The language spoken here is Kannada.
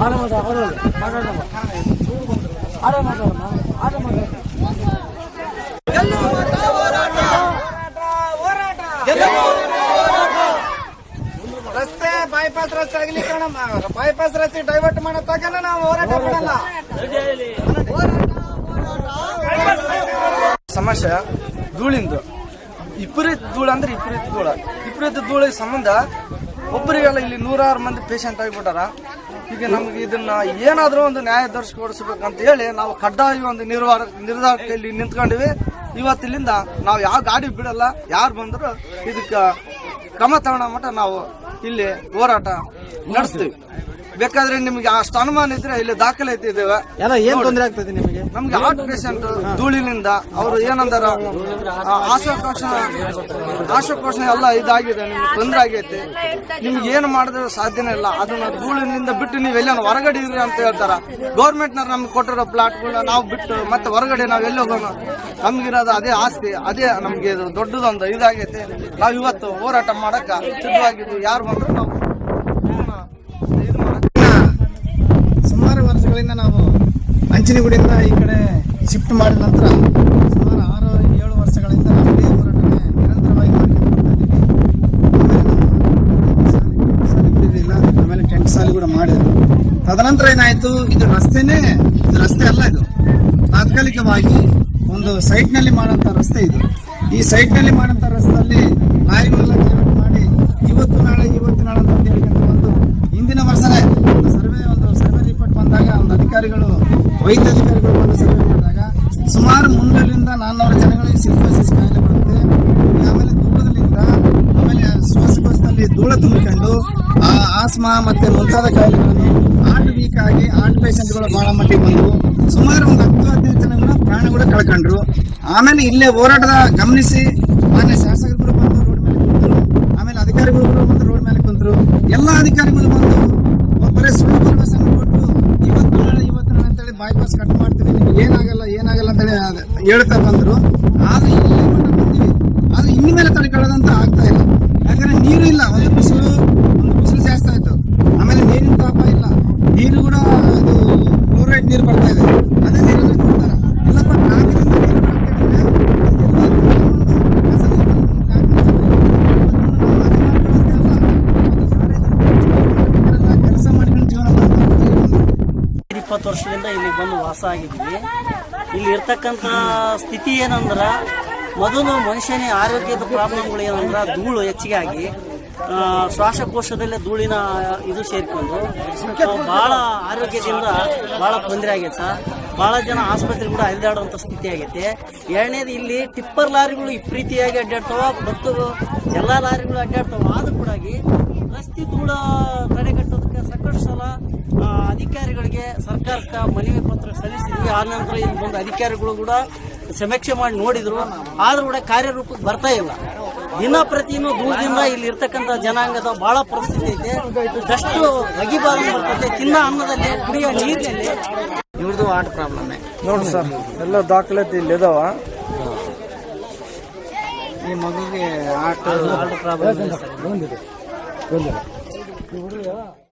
ಮಾತಾಡಮ್ಮ ಆರಾಮದ ಆರಾಮದ ರಸ್ತೆ ಬೈಪಾಸ್ ರಸ್ತೆ ಆಗಲಿ ಕಾರಣ ಬೈಪಾಸ್ ರಸ್ತೆ ಡೈವರ್ಟ್ ಮಾಡೋ ತಗನ ನಾವು ಹೋರಾಟ ಮಾಡಲ್ಲ. ಸಮಸ್ಯೆ ಧೂಳಿಂದು. ವಿಪರೀತ ಧೂಳು ಅಂದ್ರೆ ವಿಪರೀತ ಧೂಳ. ವಿಪರೀತ ಧೂಳಿಗೆ ಸಂಬಂಧ ಒಬ್ಬರಿಗೆಲ್ಲ ಇಲ್ಲಿ ನೂರಾರು ಮಂದಿ ಪೇಷಂಟ್ ಆಗಿಬಿಟ್ಟಾರ. ಈಗ ನಮ್ಗೆ ಇದನ್ನ ಏನಾದ್ರೂ ಒಂದು ನ್ಯಾಯ ಅಂತ ಹೇಳಿ ನಾವು ಕಡ್ಡಾಯ ಒಂದು ನಿರ್ವಾರ ನಿರ್ಧಾರದಲ್ಲಿ ನಿಂತ್ಕೊಂಡಿವಿ. ಇವತ್ತಿಲಿಂದ ನಾವು ಯಾವ ಗಾಡಿ ಬಿಡಲ್ಲ, ಯಾರು ಬಂದ್ರು ಇದಕ್ಕೆ ಕ್ರಮ ಮಟ್ಟ ನಾವು ಇಲ್ಲಿ ಹೋರಾಟ ನಡೆಸ್ತೀವಿ. ಬೇಕಾದ್ರೆ ನಿಮ್ಗೆ ಅಷ್ಟು ಅನುಮಾನ ಇದ್ರೆ ಇಲ್ಲಿ ದಾಖಲೆ ಇದ್ದೇವೆ ಎಲ್ಲ ಏನ್ ತೊಂದರೆ ಆಗ್ತದೆ ನಿಮಗೆ? ನಮ್ಗೆ ಹಾರ್ಟ್ ಪೇಷಂಟ್ ಧೂಳಿನಿಂದ ಅವರು ಏನಂದಾರ ಆಶ್ವಾಕೋಶ ಆಶ್ವಾಕೋಶ ಎಲ್ಲ ಇದಾಗಿದೆ ನಿಮ್ಗೆ ತೊಂದರೆ ಆಗೈತೆ. ನಿಮ್ಗೆ ಏನು ಮಾಡಿದ್ರೆ ಸಾಧ್ಯನೇ ಇಲ್ಲ. ಅದನ್ನ ಧೂಳಿನಿಂದ ಬಿಟ್ಟು ನೀವು ಎಲ್ಲ ಹೊರಗಡೆ ಇರ್ರಿ ಅಂತ ಹೇಳ್ತಾರ. ಗೌರ್ಮೆಂಟ್ ನವ್ರು ನಮ್ಗೆ ಕೊಟ್ಟಿರೋ ಪ್ಲಾಟ್ಗಳನ್ನ ನಾವು ಬಿಟ್ಟು ಮತ್ತೆ ಹೊರಗಡೆ ನಾವು ಎಲ್ಲಿ ಹೋಗೋಣ? ನಮ್ಗಿರೋದು ಅದೇ ಆಸ್ತಿ ಅದೇ ನಮ್ಗೆ ಇದು ದೊಡ್ಡದೊಂದು ಇದಾಗೈತೆ. ನಾವು ಇವತ್ತು ಹೋರಾಟ ಮಾಡಕ್ಕ ಸಿದ್ಧವಾಗಿದ್ವಿ ಯಾರು ಬಂದ್ರು ನಾವು ಇದನ್ನ ಇದು ಮಾಡಕ್ಕೆ ಸುಮಾರು ವರ್ಷಗಳಿಂದ ನಾವು ಅಂಚಿನಗುಡಿಯಿಂದ ಈ ಕಡೆ ಶಿಫ್ಟ್ ಮಾಡಿದ ನಂತರ ಸುಮಾರು ಆರು, ಏಳು ವರ್ಷಗಳಿಂದ ನಾವು ಹೋರಾಟಕ್ಕೆ ನಿರಂತರವಾಗಿ ಮಾಡ್ಕೊಂಡು ಇದ್ದೀವಿ. ಆಮೇಲೆ ಟೆಂಟ್ ಸಾಲಿ ಕೂಡ ಮಾಡಿದ್ರು. ತದನಂತರ ಏನಾಯ್ತು, ಇದು ರಸ್ತೆನೇ, ಇದು ರಸ್ತೆ ಅಲ್ಲ ಇದು. ತಾತ್ಕಾಲಿಕವಾಗಿ ಒಂದು ಸೈಟ್ನಲ್ಲಿ ಮಾಡುವಂತ ರಸ್ತೆ ಇದು. ಈ ಸೈಟ್ನಲ್ಲಿ ಮಾಡುವಂತ ರಸ್ತೆಯಲ್ಲಿ ಲಾರಿಗಳೆಲ್ಲ ಮಾಡಿ ಇವತ್ತು ನಾಳೆ ಇವತ್ತು ನಾಳೆ ಅಂತ ಹೇಳಿಕೊಂಡು ಒಂದು ಹಿಂದಿನ ವರ್ಷನೇ ಒಂದು ಸರ್ವೆ ಒಂದು ಸರ್ವೆ ರಿಪೋರ್ಟ್ ಬಂದಾಗ ಒಂದು ಅಧಿಕಾರಿಗಳು, ವೈದ್ಯ ಅಧಿಕಾರಿಗಳು ಬಂದು ಸರ್ವೆ ಮಾಡಿದಾಗ ಸುಮಾರು ಮುನ್ನೂರಿಂದ ನಾನ್ನೂರು ಜನಗಳಿಗೆ ಸಿಲ್ಕೋಸಿಸ್ ಕಾಯಿಲೆ ಬರುತ್ತೆ ಆಮೇಲೆ ದೂರದಲ್ಲಿಂದ ಆಮೇಲೆ ಶ್ವಾಸಕೋಶದಲ್ಲಿ ಧೂಳ ತುಂಬಿಕೊಂಡು ಆ ಆಸ್ಮಾ ಮತ್ತೆ ಮುಂತಾದ ಕಾಯಿಲೆಗಳನ್ನು ಹಾರ್ಟ್ ವೀಕ್ ಆಗಿ ಹಾರ್ಟ್ ಪೇಷಂಟ್ಗಳು ಬಹಳ ಮಟ್ಟಿಗೆ ಬಂದವು ಸುಮಾರು ಒಂದು ಹತ್ತು ಹದಿನೈದು ಜನಗಳ ಪ್ರಾಣಗಳು ಕಳ್ಕೊಂಡ್ರು. ಆಮೇಲೆ ಇಲ್ಲೇ ಹೋರಾಟದ ಗಮನಿಸಿ ಮಾನ್ಯ ಶಾಸಕರು ಬಂದು ರೋಡ್ ಮೇಲೆ ಕುಂತರು. ಆಮೇಲೆ ಅಧಿಕಾರಿಗಳು ಬಂದು ರೋಡ್ ಮೇಲೆ ಕುಂತರು. ಎಲ್ಲ ಅಧಿಕಾರಿಗಳು ಬಂದು ಒಬ್ಬರೇ ಸುಳ್ಳು ಭರವಸೆಯನ್ನು ಕೊಟ್ಟು ಇವತ್ತು ನಾಳೆ ಇವತ್ತು ನಾಳೆ ಅಂತೇಳಿ ಕಟ್ ಮಾಡ್ತೀವಿ ನಿಮ್ಗೆ ಏನಾಗಲ್ಲ ಏನಾಗಲ್ಲ ಅಂತ ಹೇಳಿ ಹೇಳ್ತಾ ಬಂದ್ರು. ಆದ್ರೆ ಇಲ್ಲಿ ಬಂದಿವಿ ಆದ್ರೆ ಇನ್ನು ಮೇಲೆ ತಡೆಕೊಳ್ಳೋದಂತ ಆಗ್ತಾ ಇಲ್ಲ. ಯಾಕಂದ್ರೆ ನೀರು ಇಲ್ಲ ಒಂದು ಬಿಸಿಲು ಜಾಸ್ತಿ ಆಯ್ತು ಆಮೇಲೆ ನೀರಿನ ತಾಪ ಇಲ್ಲ ನೀರು ಕೂಡ ಅದು ಕ್ಲೋರೈಡ್ ನೀರು ಬರ್ತಾ ಇದೆ ಅದೇ ನೀರನ್ನು ಕೊಡ್ತಾರೆ ಇಲ್ಲಪ್ಪ ಟ್ಯಾಂಕಿನಿಂದ ನೀರು ಬರುತ್ತೆ ಕೆಲಸ ಮಾಡ್ಕೊಂಡು ಜೀವನ ಮಾಡ್ಕೊಂಡು ಇಪ್ಪತ್ತು ವರ್ಷದಿಂದ ಇಲ್ಲಿ ಬಂದು ವಾಸ ಆಗಿದ್ವಿ. ಇಲ್ಲಿ ಇರ್ತಕ್ಕಂಥ ಸ್ಥಿತಿ ಏನಂದ್ರೆ, ಮೊದಲು ಮನುಷ್ಯನ ಆರೋಗ್ಯದ ಪ್ರಾಬ್ಲಮ್ಗಳು ಏನಂದ್ರೆ, ಧೂಳು ಹೆಚ್ಚಿಗೆ ಆಗಿ ಶ್ವಾಸಕೋಶದಲ್ಲೇ ಧೂಳಿನ ಇದು ಸೇರಿಕೊಂಡು ಭಾಳ ಆರೋಗ್ಯದಿಂದ ಬಹಳ ತೊಂದರೆ ಆಗೈತೆ ಸರ್ ಬಹಳ ಜನ ಆಸ್ಪತ್ರೆ ಕೂಡ ಅಲ್ಲಿದಾಡುವಂಥ ಸ್ಥಿತಿ ಆಗೈತೆ. ಎರಡನೇದು ಇಲ್ಲಿ ಟಿಪ್ಪರ್ ಲಾರಿಗಳು ವಿಪರೀತಿಯಾಗಿ ಅಡ್ಡಾಡ್ತಾವ, ಮತ್ತು ಎಲ್ಲ ಲಾರಿಗಳು ಅಡ್ಡಾಡ್ತಾವ. ಆದ್ರೂ ಕೂಡ ರಸ್ತೆ ಧೂಳ ತಡೆಗಟ್ಟೋದಕ್ಕೆ ಸಾಕಷ್ಟು ಸಲ ಆ, ಅಧಿಕಾರಿಗಳಿಗೆ ಸರ್ಕಾರಕ್ಕೆ ಮನವಿ ಪತ್ರ ಸಲ್ಲಿಸಿದ್ವಿ. ಆ ನಂತರ ಇಲ್ಲಿ ಒಂದು ಅಧಿಕಾರಿಗಳು ಕೂಡ ಸಮೀಕ್ಷೆ ಮಾಡಿ ನೋಡಿದ್ರು. ಆದ್ರೂ ಕೂಡ ಕಾರ್ಯರೂಪಕ್ಕೆ ಬರ್ತಾ ಇಲ್ಲ. ದಿನ ಪ್ರತಿನೂ ದೂರದಿಂದ ಇಲ್ಲಿ ಇರ್ತಕ್ಕಂಥ ಜನಾಂಗದ ಬಹಳ ಪರಿಸ್ಥಿತಿ ಐತೆ ಅಷ್ಟು ಅಗಿಬಾರ್ದು ಬರ್ತದೆ. ತಿನ್ನ ಅನ್ನದಲ್ಲಿ ಕುಡಿಯೋ ನೀರಿನಲ್ಲಿ. ಇವ್ರದ್ದು ಆಟ ಪ್ರಾಬ್ಲಮ್ ನೋಡಿ ಸರ್ ಎಲ್ಲ ದಾಖಲಾತಿ ಇಲ್ಲಿ ಇದಾವ. ಈ ಮಗುಗೆ ಆಟ ಪ್ರಾಬ್ಲಮ್